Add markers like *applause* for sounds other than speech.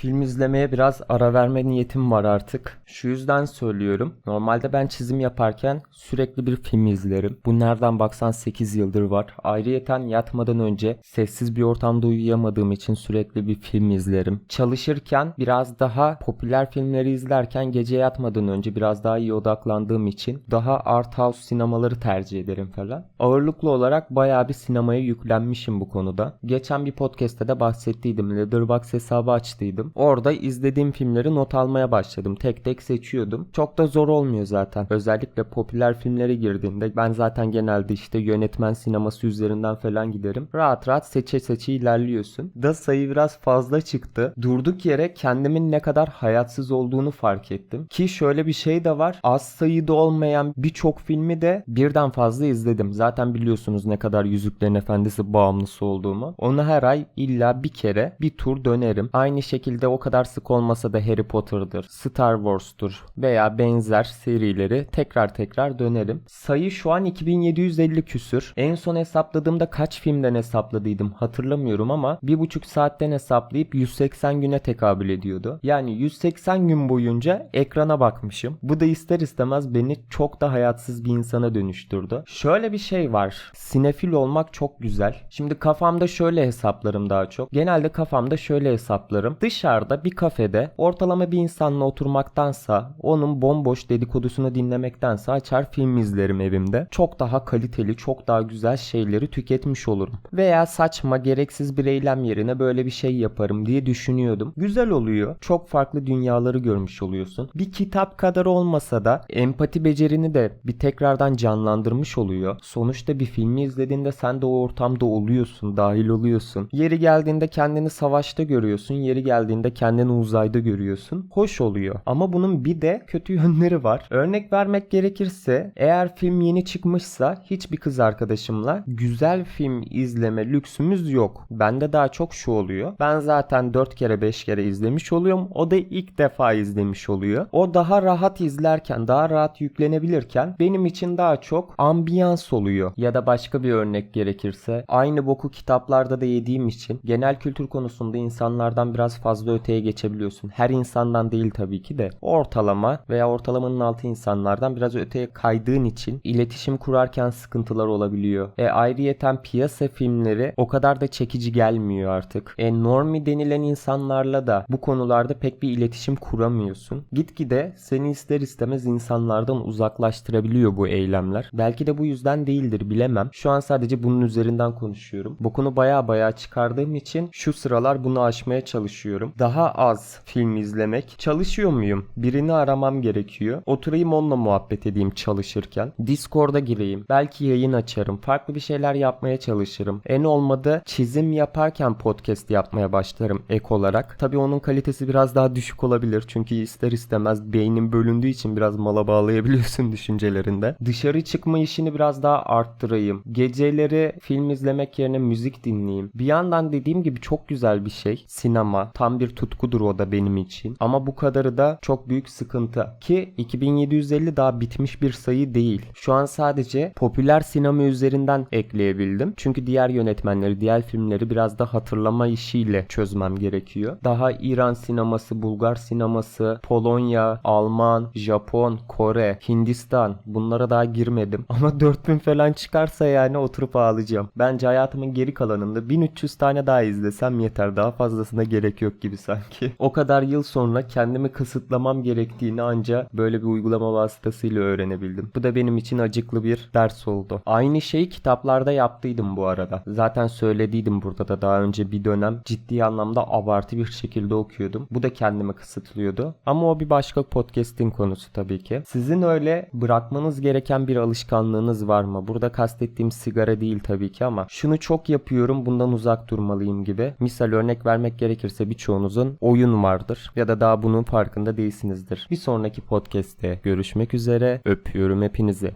Film izlemeye biraz ara verme niyetim var artık. Şu yüzden söylüyorum. Normalde ben çizim yaparken sürekli bir film izlerim. Bu nereden baksan 8 yıldır var. Ayrıyeten yatmadan önce sessiz bir ortamda uyuyamadığım için sürekli bir film izlerim. Çalışırken biraz daha popüler filmleri izlerken gece yatmadan önce biraz daha iyi odaklandığım için daha art house sinemaları tercih ederim falan. Ağırlıklı olarak bayağı bir sinemaya yüklenmişim bu konuda. Geçen bir podcast'te de bahsettiydim. Letterboxd hesabı açtıydım. Orada izlediğim filmleri not almaya başladım. Tek tek seçiyordum. Çok da zor olmuyor zaten. Özellikle popüler filmlere girdiğinde ben zaten genelde işte yönetmen sineması üzerinden falan giderim. Rahat rahat seçe seçe ilerliyorsun. Da sayı biraz fazla çıktı. Durduk yere kendimin ne kadar hayatsız olduğunu fark ettim. Ki şöyle bir şey de var. Az sayıda olmayan birçok filmi de birden fazla izledim. Zaten biliyorsunuz ne kadar Yüzüklerin Efendisi bağımlısı olduğumu. Onu her ay illa bir kere bir tur dönerim. Aynı şekilde o kadar sık olmasa da Harry Potter'dır, Star Wars'tur veya benzer serileri tekrar tekrar dönerim. Sayı şu an 2750 küsür. En son hesapladığımda kaç filmden hesapladıydım hatırlamıyorum ama bir buçuk saatten hesaplayıp 180 güne tekabül ediyordu. Yani 180 gün boyunca ekrana bakmışım. Bu da ister istemez beni çok da hayatsız bir insana dönüştürdü. Şöyle bir şey var. Sinefil olmak çok güzel. Şimdi kafamda şöyle hesaplarım daha çok. Genelde kafamda şöyle hesaplarım. Dışarıda bir kafede ortalama bir insanla oturmaktansa onun bomboş dedikodusunu dinlemektense açar film izlerim evimde. Çok daha kaliteli, çok daha güzel şeyleri tüketmiş olurum. Veya saçma, gereksiz bir eylem yerine böyle bir şey yaparım diye düşünüyordum. Güzel oluyor. Çok farklı dünyaları görmüş oluyorsun. Bir kitap kadar olmasa da empati becerini de bir tekrardan canlandırmış oluyor. Sonuçta bir filmi izlediğinde sen de o ortamda oluyorsun, dahil oluyorsun. Yeri geldiğinde kendini savaşta görüyorsun, yeri geldiğinde kendini uzayda görüyorsun. Hoş oluyor. Ama bunun bir de kötü yönleri var. Örnek vermek gerekirse eğer film yeni çıkmışsa hiçbir kız arkadaşımla güzel film izleme lüksümüz yok. Bende daha çok şu oluyor. Ben zaten 4 kere 5 kere izlemiş oluyorum. O da ilk defa izlemiş oluyor. O daha rahat izlerken, daha rahat yüklenebilirken benim için daha çok ambiyans oluyor. Ya da başka bir örnek gerekirse aynı boku kitaplarda da yediğim için genel kültür konusunda insanlardan biraz fazla öteye geçebiliyorsun. Her insandan değil tabii ki de ortalama veya ortalamanın altı insanlardan biraz öteye kaydığın için iletişim kurarken sıkıntılar olabiliyor. E ayrıyeten piyasa filmleri o kadar da çekici gelmiyor artık. E normi denilen insanlarla da bu konularda pek bir iletişim kuramıyorsun. Gitgide seni ister istemez insanlardan uzaklaştırabiliyor bu eylemler. Belki de bu yüzden değildir bilemem. Şu an sadece bunun üzerinden konuşuyorum. Bokunu baya baya çıkardığım için şu sıralar bunu aşmaya çalışıyorum. Daha az film izlemek. Çalışıyor muyum? Birini aramam gerekiyor. Oturayım onunla muhabbet edeyim çalışırken. Discord'a gireyim. Belki yayın açarım. Farklı bir şeyler yapmaya çalışırım. En olmadı çizim yaparken podcast yapmaya başlarım ek olarak. Tabi onun kalitesi biraz daha düşük olabilir. Çünkü ister istemez beynin bölündüğü için biraz mala bağlayabiliyorsun *laughs* düşüncelerinde. Dışarı çıkma işini biraz daha arttırayım. Geceleri film izlemek yerine müzik dinleyeyim. Bir yandan dediğim gibi çok güzel bir şey. Sinema. Tam bir tutkudur o da benim için. Ama bu kadarı da çok büyük sıkıntı. Ki 2750 daha bitmiş bir sayı değil. Şu an sadece popüler sinema üzerinden ekleyebildim. Çünkü diğer yönetmenleri, diğer filmleri biraz da hatırlama işiyle çözmem gerekiyor. Daha İran sineması, Bulgar sineması, Polonya, Alman, Japon, Kore, Hindistan bunlara daha girmedim. *laughs* Ama 4000 falan çıkarsa yani oturup ağlayacağım. Bence hayatımın geri kalanında 1300 tane daha izlesem yeter. Daha fazlasına gerek yok gibi sanki. O kadar yıl sonra kendimi kısıtlamam gerektiğini anca böyle bir uygulama vasıtasıyla öğrenebildim. Bu da benim için acıklı bir ders oldu. Aynı şeyi kitaplarda yaptıydım bu arada. Zaten söylediydim burada da daha önce bir dönem ciddi anlamda abartı bir şekilde okuyordum. Bu da kendimi kısıtlıyordu. Ama o bir başka podcast'in konusu tabii ki. Sizin öyle bırakmanız gereken bir alışkanlığınız var mı? Burada kastettiğim sigara değil tabii ki ama şunu çok yapıyorum bundan uzak durmalıyım gibi. Misal örnek vermek gerekirse birçoğunuzun oyun vardır ya da daha bunun farkında değilsinizdir. Bir sonraki podcast'te görüşmek üzere. Öpüyorum hepinizi.